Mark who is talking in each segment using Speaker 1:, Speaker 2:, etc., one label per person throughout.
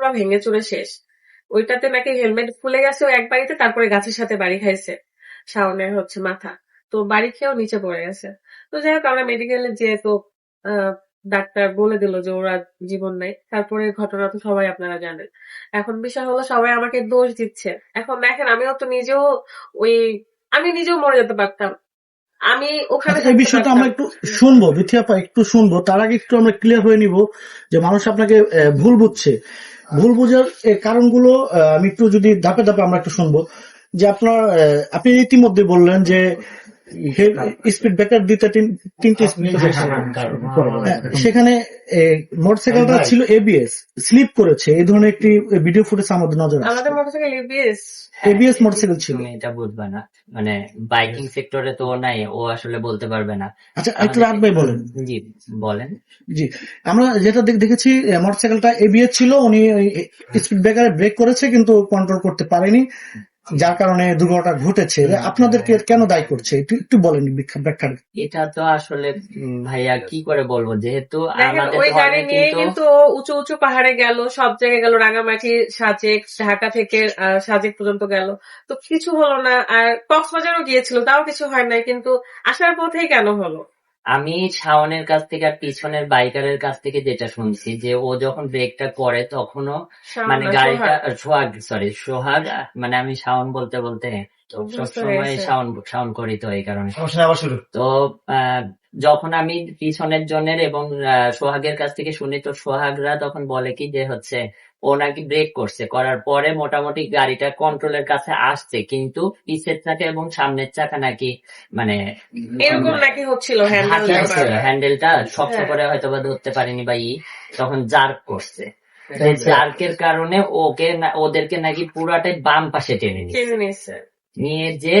Speaker 1: পুরো ভেঙে চুরে শেষ। ওইটাতে নাকি হেলমেট ফুলে গেছে ও এক বাড়িতে তারপরে গাছের সাথে বাড়ি খাইছে শাওনের হচ্ছে মাথা। তো বাড়ি খেয়েও নিচে পড়ে গেছে। তো যাই হোক আমরা মেডিকেলে যেয়ে তো ডাক্তার বলে দিল যে ওরা জীবন নাই। তারপরে ঘটনা তো সবাই আপনারা জানেন। এখন বিষয় হলো সবাই আমাকে দোষ দিচ্ছে। এখন দেখেন আমিও তো নিজেও ওই আমি নিজেও মরে যেতে পারতাম। আমি ওখানে
Speaker 2: আচ্ছা, এই বিষয়টা আমরা একটু শুনব বিথিয়াপা একটু শুনব। তার আগে একটু আমরা ক্লিয়ার হয়ে নিব যে মানুষ আপনাকে ভুল বুঝছে। ভুল বোঝার কারণগুলো আমি একটু যদি ধাপে ধাপে আমরা একটু শুনব। যে আপনার আপনি ইতিমধ্যে বললেন যে স্পিড ব্রেকার তিনটে speed হ্যাঁ, সেখানে মোটরসাইকেলটা ছিল এবিএস স্লিপ করেছে। এই ধরনের একটি ভিডিও ফুটেজ আমাদের নজরে
Speaker 1: আমাদের মোটরসাইকেল এবিএস
Speaker 2: এবিএস মোটরসাইকেল ছিল।
Speaker 3: এটা বুঝবে না। মানে বাইকিং সেক্টরে তো ও নাই ও আসলে বলতে পারবে না।
Speaker 2: আচ্ছা একটু রাত ভাই বলেন।
Speaker 3: জি বলেন।
Speaker 2: জি আমরা যেটা দেখ- দেখেছি মোটরসাইকেলটা এবিএস ছিল উনি স্পিড ব্রেকারে ব্রেক করেছে কিন্তু কন্ট্রোল করতে পারেনি। যার কারণে দুর্ঘটনা ঘটেছে আপনাদেরকে কেন দায়ী করছে? একটু একটু বলেন ব্যাখ্যা
Speaker 3: এটা তো আসলে ভাইয়া কি করে বলব? যেহেতু
Speaker 1: ওই গাড়ি নিয়ে
Speaker 3: কিন্তু
Speaker 1: উঁচু উঁচু পাহাড়ে গেল সব জায়গায় গেল রাঙামাটি সাজেক ঢাকা থেকে আহ, সাজেক পর্যন্ত গেল। তো কিছু হলো না আর কক্সবাজারও গিয়েছিল তাও কিছু হয় নাই কিন্তু আসার পথেই কেন হলো?
Speaker 3: আমি শাওনের কাছ থেকে আর পিছনের বাইকারের কাছ থেকে যেটা শুনছি যে ও যখন ব্রেকটা করে তখনও মানে গাড়িটা
Speaker 1: সোহাগ।
Speaker 3: সরি সোহাগ মানে আমি শাওন বলতে বলতে তো সবসময়। শাওন শাওন করি তো এই কারণে।
Speaker 4: সমস্যা আবার শুরু।
Speaker 3: তো আহ, যখন আমি পিছনের জনের এবং আহ, সোহাগের কাছ থেকে শুনি তো সোহাগরা তখন বলে কি যে হচ্ছে ও নাকি ব্রেক করছে। করার পরে মোটামুটি গাড়িটা কন্ট্রোলের কাছে আসছে কিন্তু পিছের চাকা এবং সামনের চাকা নাকি মানে
Speaker 1: এরকম নাকি হচ্ছিল
Speaker 3: হ্যান্ডেলটা শক্ত
Speaker 1: হ্যাঁ।
Speaker 3: করে হয়তো বা ধরতে পারিনি বা ই তখন জার্ক করছে। জার্কের কারণে ওকে না- ওদেরকে নাকি পুরাটাই বাম পাশে টেনে নিচ্ছে। নিয়ে যে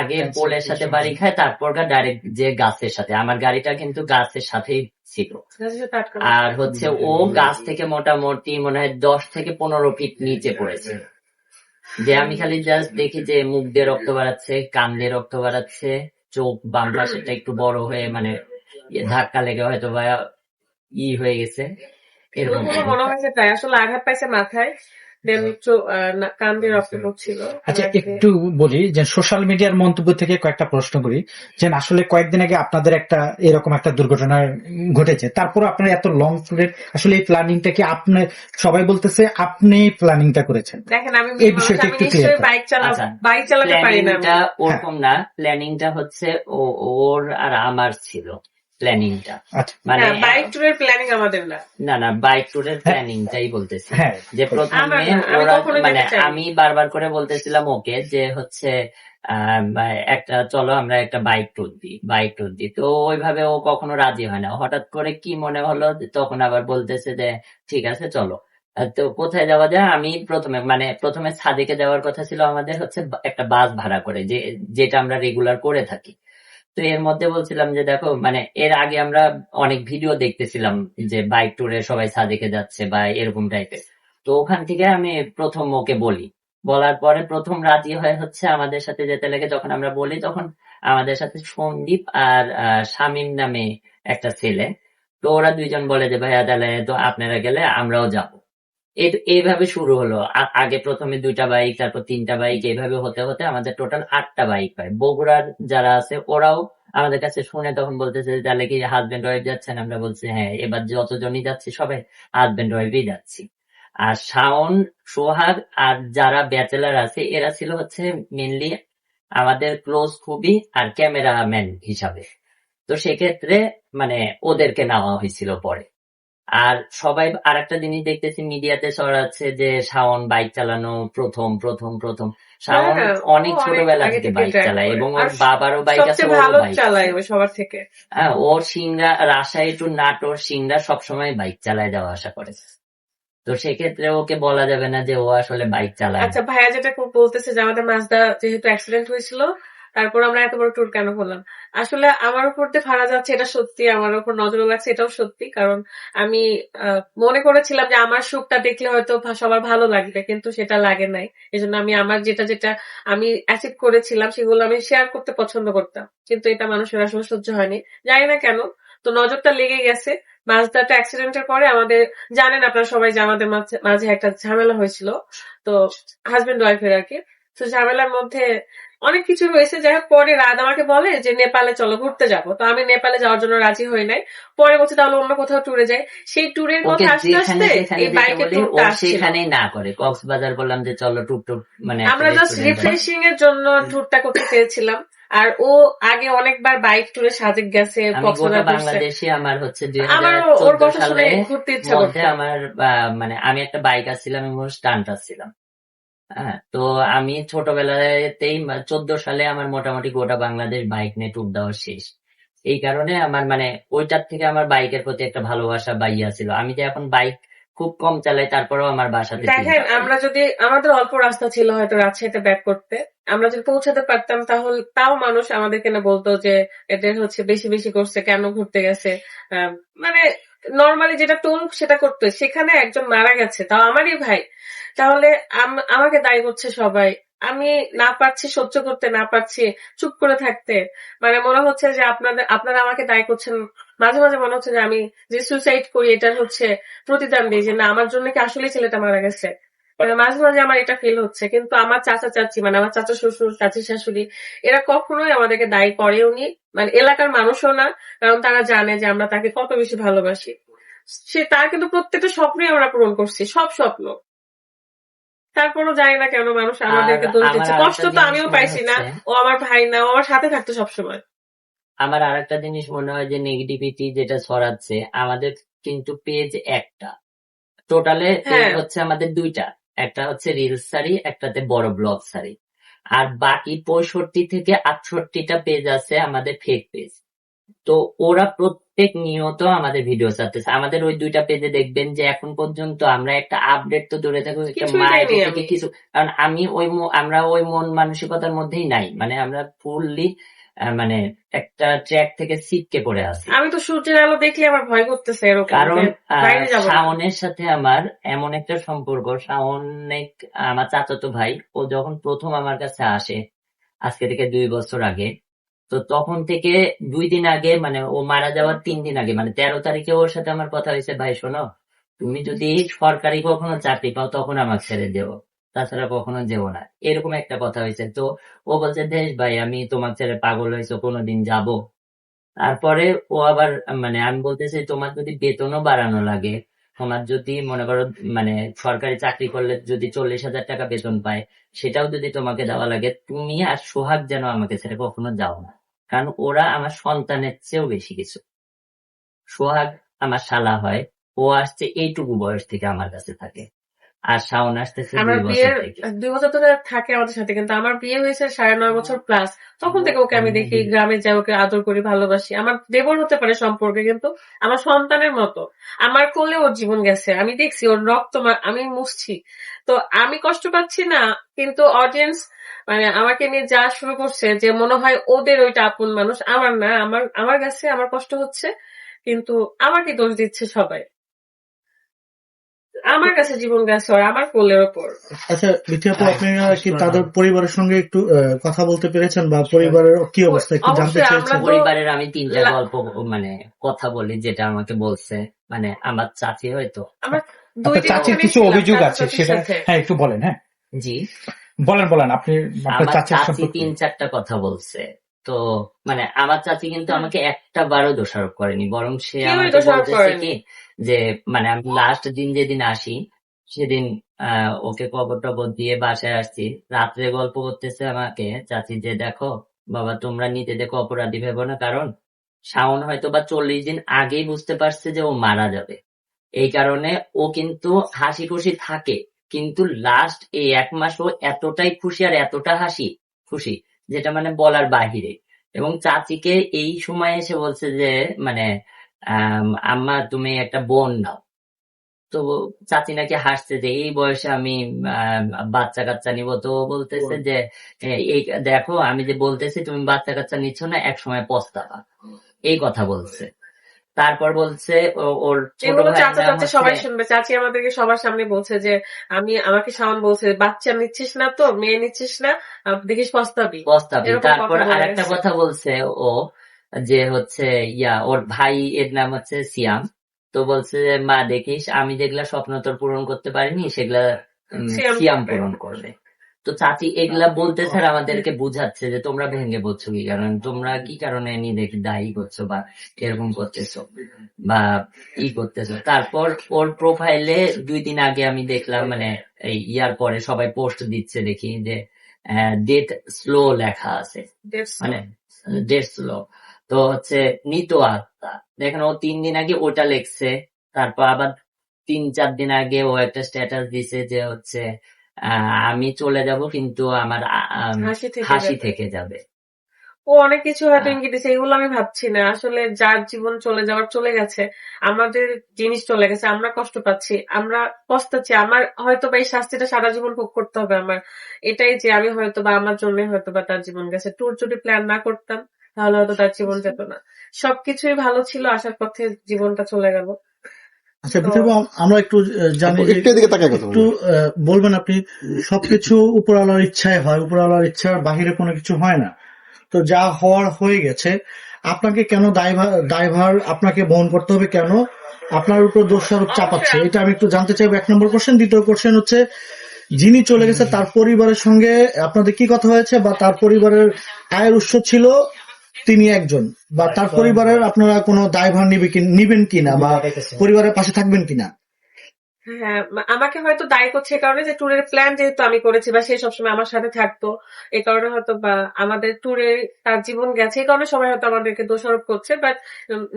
Speaker 3: আগে পোলের সাথে বাড়ি খায় তারপর ডাইরেক্ট যে গাছের সাথে। আমার গাড়িটা কিন্তু গাছের সাথেই ছিল।
Speaker 1: সাথে
Speaker 3: আর হচ্ছে ও গাছ থেকে মোটামুটি মনে হয় দশ থেকে পনেরো ফিট নিচে পড়েছে। যে আমি খালি জাস্ট দেখি যে মুখ দিয়ে রক্ত বাড়াচ্ছে কান দিয়ে রক্ত বাড়াচ্ছে চোখ বাম পাশেটা একটু বড় হয়ে মানে ইয়ে ধাক্কা লেগে হয়তো বা ই হয়ে গেছে। এরকম
Speaker 1: মনে হয়েছে তাই। আসলে আঘাত পাইছে মাথায়। পড়ছিল
Speaker 5: আচ্ছা একটু বলি যে সোশ্যাল মিডিয়ার মন্তব্য থেকে কয়েকটা প্রশ্ন করি। যে আসলে কয়েকদিন আগে আপনাদের একটা এরকম একটা দুর্ঘটনা ঘটেছে। তারপর আপনার এত লং ট্যুরের আসলে এই প্ল্যানিংটা কি আপনি সবাই বলতেছে আপনি প্ল্যানিংটা করেছেন?
Speaker 1: দেখেন আমি
Speaker 5: এই বিষয়টা একটু করো।
Speaker 1: বাইক চালা। বাইক চালাতে পারি না
Speaker 3: ওরকম না প্ল্যানিংটা হচ্ছে ও ওর আর আমার ছিল। প্ল্যানিংটা
Speaker 5: আচ্ছা।
Speaker 3: মানে
Speaker 1: না বাইক ট্যুরের প্ল্যানিং আমাদের না।
Speaker 3: না না বাইক ট্যুরের প্ল্যানিংটাই বলতেছি।
Speaker 5: হ্যাঁ
Speaker 3: যে প্রথমে
Speaker 1: আমি
Speaker 3: মানে। আমি বারবার করে বলতেছিলাম ওকে যে হচ্ছে আহ, একটা চলো আমরা একটা বাইক ট্যুর দিই বাইক ট্যুর দিই। তো ওইভাবে ও কখনো রাজি হয় না। হঠাৎ করে কি মনে হলো তখন আবার বলতেছে যে ঠিক আছে চলো। তো কোথায় যাওয়া যায়? আমি প্রথমে মানে প্রথমে সাদিকে যাওয়ার কথা ছিল আমাদের হচ্ছে একটা বাস ভাড়া করে যে যেটা আমরা রেগুলার করে থাকি। তো এর মধ্যে বলছিলাম যে, দেখো মানে এর আগে আমরা অনেক ভিডিও দেখতেছিলাম যে বাইক ট্যুরে সবাই সাদিকে যাচ্ছে বা এরকম টাইপের তো ওখান থেকে আমি প্রথম ওকে বলি। বলার পরে প্রথম রাজি হয়ে হচ্ছে আমাদের সাথে যেতে লেগে। যখন আমরা বলি, তখন আমাদের সাথে সন্দীপ আর শামীম নামে একটা ছেলে। তো ওরা দুইজন বলে যে, ভাইয়া, তাহলে তো আপনারা গেলে আমরাও যাব। এইভাবে শুরু হলো। আগে প্রথমে দুইটা বাইক তারপর তিনটা বাইক এইভাবে হতে হতে আমাদের টোটাল আটটা বাইক পায় বগুড়ার যারা আছে, ওরাও আমাদের কাছে শুনে তখন বলতেছে তাহলে কি হাজবেন্ড ওয়াইফ যাচ্ছেন? আমরা বলছি হ্যাঁ এবার যতজনই যাচ্ছি, সবাই হাজবেন্ড ওয়াইফই যাচ্ছি। আর শাওন, সোহাগ আর যারা ব্যাচেলার আছে, এরা ছিল হচ্ছে মেনলি আমাদের ক্লোজ খুবই আর ক্যামেরাম্যান হিসাবে। তো সেক্ষেত্রে মানে ওদেরকে নেওয়া হয়েছিল পরে। আর সবাই আর একটা জিনিস দেখতেছি মিডিয়াতে ছড়াচ্ছে যে শাওন বাইক চালানো প্রথম প্রথম প্রথম। শাওন
Speaker 1: হ্যাঁ,
Speaker 3: অনেক
Speaker 1: ও
Speaker 3: ছোটবেলা থেকে বাইক চালায় এবং ওর বাবারও বাইক আছে
Speaker 1: ভালো চালায় ওই সবার থেকে।
Speaker 3: হ্যাঁ ওর সিংড়া রাজশাহী টু নাটোর সিংড়া সবসময় বাইক চালায় যাওয়া আসা করে। তো সেক্ষেত্রে ওকে বলা যাবে না যে ও আসলে বাইক চালায়।
Speaker 1: আচ্ছা ভাইয়া যেটা বলতেছে যে আমাদের মাজদা যেহেতু অ্যাক্সিডেন্ট হয়েছিল তারপর আমরা এত বড় ট্যুর কেন করলাম আসলে আমার উপর দিয়ে ভাড়া যাচ্ছে, এটা সত্যি। আমার উপর নজর লাগছে, এটাও সত্যি। কারণ আমি মনে করেছিলাম যে আমার সুখটা দেখলে হয়তো সবার ভালো লাগবে, কিন্তু সেটা লাগে নাই। এই জন্য আমি আমার যেটা যেটা আমি অ্যাচিভ করেছিলাম, সেগুলো আমি শেয়ার করতে পছন্দ করতাম। কিন্তু এটা মানুষের আসলে সহ্য হয়নি। জানি না কেন, তো নজরটা লেগে গেছে। মাজদাটা অ্যাক্সিডেন্টের পরে আমাদের, জানেন আপনারা সবাই যে আমাদের মাঝে একটা ঝামেলা হয়েছিল, তো হাজবেন্ড ওয়াইফের আর কি। তো ঝামেলার মধ্যে অনেক কিছু হয়েছে যাই হোক পরে রাত আমাকে বলে যে নেপালে চলো ঘুরতে যাব। তো আমি নেপালে যাওয়ার জন্য রাজি হই নাই। পরে বলছে তাহলে অন্য কোথাও ট্যুরে যাই। সেই ট্যুরের কথা আসতে আসতে এই ট্যুরটা আসছিল।
Speaker 3: না করে। কক্সবাজার বললাম যে চলো টুক টুক মানে
Speaker 1: আমরা জাস্ট রিফ্রেশিং এর জন্য ট্যুরটা করতে চেয়েছিলাম আর ও আগে অনেকবার বাইক ট্যুরে সাজেক গেছে
Speaker 3: বাংলাদেশে আমার হচ্ছে দুই
Speaker 1: আমার
Speaker 3: হাজার মধ্যে মানে আমি একটা বাইক আসছিলাম এবং স্টান্ট আসছিলাম। হ্যাঁ তো আমি ছোটবেলাতেই চোদ্দ সালে আমার মোটামুটি গোটা বাংলাদেশ বাইক নিয়ে ট্যুর দেওয়া শেষ। এই কারণে আমার মানে ওইটার থেকে আমার বাইকের প্রতি একটা ভালোবাসা বাইয়া ছিল। আমি যে এখন বাইক খুব কম চালাই তারপরেও আমার বাসাতে
Speaker 1: দেখেন আমরা যদি আমাদের অল্প রাস্তা ছিল হয়তো রাজশাহীতে ব্যাক করতে। আমরা যদি পৌঁছাতে পারতাম তাহলে তাও মানুষ আমাদেরকে না বলতো যে এটা হচ্ছে বেশি বেশি করছে কেন ঘুরতে গেছে? মানে নর্মালি যেটা টোন সেটা করতো, সেখানে একজন মারা গেছে, তাও আমারই ভাই। তাহলে আমাকে দায়ী করছে সবাই। আমি না পারছি, সহ্য করতে না পারছি, চুপ করে থাকতে। মানে মনে হচ্ছে যে আপনাদের, আপনারা আমাকে দায়ী করছেন। মাঝে মাঝে মনে হচ্ছে যে আমি যে সুইসাইড করি এটার হচ্ছে প্রতিদান দিই, যে না, আমার জন্য কি আসলে ছেলেটা মারা গেছে। মানে মাঝে মাঝে আমার এটা ফিল হচ্ছে। কিন্তু আমার চাচা চাচি মানে আমার চাচা শ্বশুর চাচি শাশুড়ি এরা কখনোই আমাদেরকে দায়ী করেও নি। মানে এলাকার মানুষও না কারণ তারা জানে যে আমরা তাকে কত বেশি ভালোবাসি। সে তার কিন্তু প্রত্যেকটা স্বপ্নই আমরা পূরণ করছি সব স্বপ্ন। তারপরও জানি না কেন মানুষ আমাদেরকে দোষ দিচ্ছে কষ্ট তো আমিও পাইছি না। ও আমার ভাই না ও আমার সাথে থাকতো সবসময়।
Speaker 3: আমার আর একটা জিনিস মনে হয় যে নেগেটিভিটি যেটা ছড়াচ্ছে আমাদের কিন্তু পেজ একটা। টোটালে
Speaker 1: হ্যাঁ।
Speaker 3: হচ্ছে আমাদের দুইটা। একটা হচ্ছে রিলস শাড়ি একটাতে বড় ব্লগ শাড়ি। আর বাকি পঁয়ষট্টি থেকে আটষট্টিটা পেজ আছে আমাদের ফেক পেজ তো ওরা প্রত্যেক নিয়ত আমাদের ভিডিও ছাড়তেছে। আমাদের ওই দুইটা পেজে দেখবেন যে এখন পর্যন্ত আমরা একটা আপডেট তো দূরে থাকুক একটা মায়ের
Speaker 1: দেয়নি
Speaker 3: থেকে
Speaker 1: আমি।
Speaker 3: কিছু কারণ আমি ওই আমরা ওই মন মানসিকতার মধ্যেই নাই। মানে আমরা ফুললি মানে একটা ট্র্যাক থেকে ছিটকে পড়ে আছি।
Speaker 1: আমি তো সূর্যের আলো দেখলে আমার ভয় করতেছে এরকম
Speaker 3: কারণ। শাওনের সাথে আমার এমন একটা সম্পর্ক। শাওনের আমার চাচাতো ভাই ও যখন প্রথম আমার কাছে আসে আজকে থেকে দুই বছর আগে তো তখন থেকে দুই দিন আগে মানে ও মারা যাওয়ার তিন দিন আগে মানে তেরো তারিখে ওর সাথে আমার কথা হয়েছে ভাই শোনো তুমি যদি সরকারি কখনো চাকরি পাও তখন আমার ছেড়ে দেবো তাছাড়া কখনো যেও না। এরকম একটা কথা হয়েছে। তো ও বলছে, দেশ ভাই, আমি তোমার ছেড়ে পাগল হয়েছে, কোনোদিন যাব। তারপরে ও আবার মানে আমি বলতেছি, তোমার যদি বেতনও বাড়ানো লাগে, তোমার যদি মনে করো মানে সরকারি চাকরি করলে যদি চল্লিশ হাজার টাকা বেতন পায়, সেটাও যদি তোমাকে দেওয়া লাগে, তুমি আর সোহাগ যেন আমাকে ছেড়ে কখনো যাও না। কারণ ওরা আমার সন্তানের চেয়েও বেশি কিছু। সোহাগ আমার শালা হয়, ও আসছে এইটুকু বয়স থেকে আমার কাছে থাকে। আর শাওন আসতেছে
Speaker 1: আমার বিয়ের দুই বছর ধরে থাকে আমাদের সাথে কিন্তু আমার বিয়ে হয়েছে সাড়ে নয় বছর প্লাস তখন থেকে ওকে আমি দেখি গ্রামে যাই ওকে আদর করি ভালোবাসি। আমার দেবর হতে পারে সম্পর্কে কিন্তু আমার সন্তানের মতো। আমার কোলে ওর জীবন গেছে। আমি দেখছি ওর রক্ত আমি মুছছি। তো আমি কষ্ট পাচ্ছি না কিন্তু অডিয়েন্স মানে আমাকে নিয়ে যা শুরু করছে যে মনে হয় ওদের ওইটা আপন মানুষ আমার না। আমার আমার কাছে আমার কষ্ট হচ্ছে কিন্তু আমাকে দোষ দিচ্ছে সবাই। আমার কাছে জীবন গেছে ওর আমার কোলের ওপর।
Speaker 2: আচ্ছা আপু আপনারা কি তাদের পরিবারের সঙ্গে একটু কথা বলতে পেরেছেন বা পরিবারের কি অবস্থা একটু জানতে চেয়েছেন?
Speaker 3: পরিবারের আমি তিনটা গল্প মানে কথা বলি যেটা আমাকে বলছে মানে আমার চাচি হয়তো।
Speaker 1: আমরা
Speaker 5: চাচির কিছু অভিযোগ আছে সেটা হ্যাঁ একটু বলেন হ্যাঁ।
Speaker 3: জি।
Speaker 5: বলেন বলেন আপনি আপনার
Speaker 3: আমার
Speaker 5: চাচির সম্পর্কে।
Speaker 3: তিন চারটা কথা বলছে তো মানে আমার চাচি কিন্তু আমাকে একটা বারও দোষারোপ করেনি বরং সে আমাকে বলতেছে কি যে মানে আমি লাস্ট দিন যেদিন আসি, সেদিন ওকে কবর টবর দিয়ে বাসায় আসছি। রাত্রে গল্প করতেছে আমাকে, চাচি, যে দেখো, বাবা, তোমরা দেখো অপরাধী ভেবো না, কারণ শাওন হয়তো বা চল্লিশ দিন আগেই বুঝতে পারছে যে ও মারা যাবে। এই কারণে ও কিন্তু হাসি খুশি থাকে, কিন্তু লাস্ট এই এক মাস ও এতটাই খুশি আর এতটা হাসি, খুশি, যেটা মানে বলার বাহিরে। এবং চাচিকে এই সময় এসে বলছে যে মানে আম্মা তুমি একটা বোন নাও। তো চাচি নাকি হাসছে যে এই বয়সে আমি বাচ্চা কাচ্চা নিব। তো বলতেছে যে এই দেখো আমি যে বলতেছি তুমি বাচ্চা কাচ্চা নিচ্ছ না এক সময় পস্তাবা। এই কথা বলছে। তারপর বলছে ও- ওর
Speaker 1: চাচা সবাই শুনবে। চাচি আমাদেরকে সবার সামনে বলছে যে আমি আমাকে সামান বলছে বাচ্চা নিচ্ছিস না তো মেয়ে নিচ্ছিস না দেখিস পস্তাবি। এরকম
Speaker 3: তারপর আরেকটা কথা বলছে ও যে হচ্ছে ইয়া ওর ভাই এর নাম হচ্ছে সিয়াম। তো বলছে যে মা দেখিস আমি যেগুলা স্বপ্ন তোর পূরণ করতে পারিনি সেগুলা
Speaker 1: সিয়াম
Speaker 3: পূরণ করবে। তো চাচি এগুলা বলতে স্যার আমাদেরকে বুঝাচ্ছে যে তোমরা ভেঙে পড়ছো কি কারণ? তোমরা কি কারণে নিজেকে দায়ী করছ বা এরকম করতেছো বা ই করতেছো? তারপর ওর প্রোফাইলে দুই দিন আগে আমি দেখলাম মানে এই ইয়ার পরে সবাই পোস্ট দিচ্ছে দেখি যে ডেট স্লো লেখা আছে। মানে ডেট স্লো তো হচ্ছে নিত আত্মা দেখেন ও তিন দিন আগে ওটা লেখছে তারপর আবার তিন চার দিন আগে ও একটা স্ট্যাটাস দিছে যে হচ্ছে আমি চলে যাব কিন্তু আমার
Speaker 1: হাসি থেকে যাবে।
Speaker 3: থেকে যাবে।
Speaker 1: ও অনেক কিছু হয়তো ইঙ্গিত দিচ্ছে এগুলো আমি ভাবছি না। আসলে যার জীবন চলে যাওয়ার চলে গেছে আমাদের জিনিস চলে গেছে আমরা কষ্ট পাচ্ছি আমরা পস্তাচ্ছি আমার হয়তো বা এই শাস্তিটা সারা জীবন ভোগ করতে হবে আমার। এটাই যে আমি হয়তো বা আমার জন্য হয়তো বা তার জীবন গেছে। ট্যুর যদি প্ল্যান না করতাম তাহলে হয়তো তার জীবন যেত না। সবকিছুই ভালো ছিল আসার পথে জীবনটা চলে গেল।
Speaker 2: আচ্ছা আমরা একটু জানি
Speaker 4: একটু
Speaker 2: বলবেন আপনি সবকিছু ইচ্ছায় হয় ইচ্ছার বাহিরে কোনো কিছু হয় না। তো যা হওয়ার হয়ে গেছে আপনাকে কেন দায়ভার দায়ভার আপনাকে বহন করতে হবে কেন? আপনার উপর দোষারোপ চাপাচ্ছে। এটা আমি একটু জানতে চাইব এক নম্বর কোশ্চেন দ্বিতীয় কোশ্চেন হচ্ছে যিনি চলে গেছে তার পরিবারের সঙ্গে আপনাদের কি কথা হয়েছে বা তার পরিবারের আয়ের উৎস ছিল? তিনি একজন। বা তার পরিবারের আপনারা কোনো দায়ভার নিবে নিবেন কিনা বা পরিবারের পাশে থাকবেন কিনা?
Speaker 1: হ্যাঁ আমাকে হয়তো দায়ী করছে কারণে যে ট্যুরের প্ল্যান যেহেতু আমি করেছি বা সে সবসময় আমার সাথে থাকতো এই কারণে হয়তো বা আমাদের ট্যুরে তার জীবন গেছে। এই কারণে সবাই হয়তো আমাদেরকে দোষারোপ করছে বাট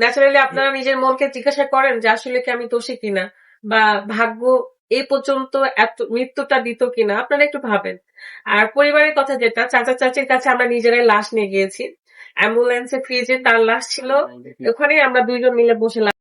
Speaker 1: ন্যাচারালি আপনারা নিজের মনকে জিজ্ঞাসা করেন যে আসলে কি আমি দোষী কিনা? বা ভাগ্য এই পর্যন্ত এত মৃত্যুটা দিত কিনা? আপনারা একটু ভাবেন। আর পরিবারের কথা যেটা চাচা চাচির কাছে আমরা নিজেরাই লাশ নিয়ে গিয়েছি। অ্যাম্বুলেন্সে ফ্রিজে তার লাশ ছিল। ওখানেই আমরা দুইজন মিলে বসে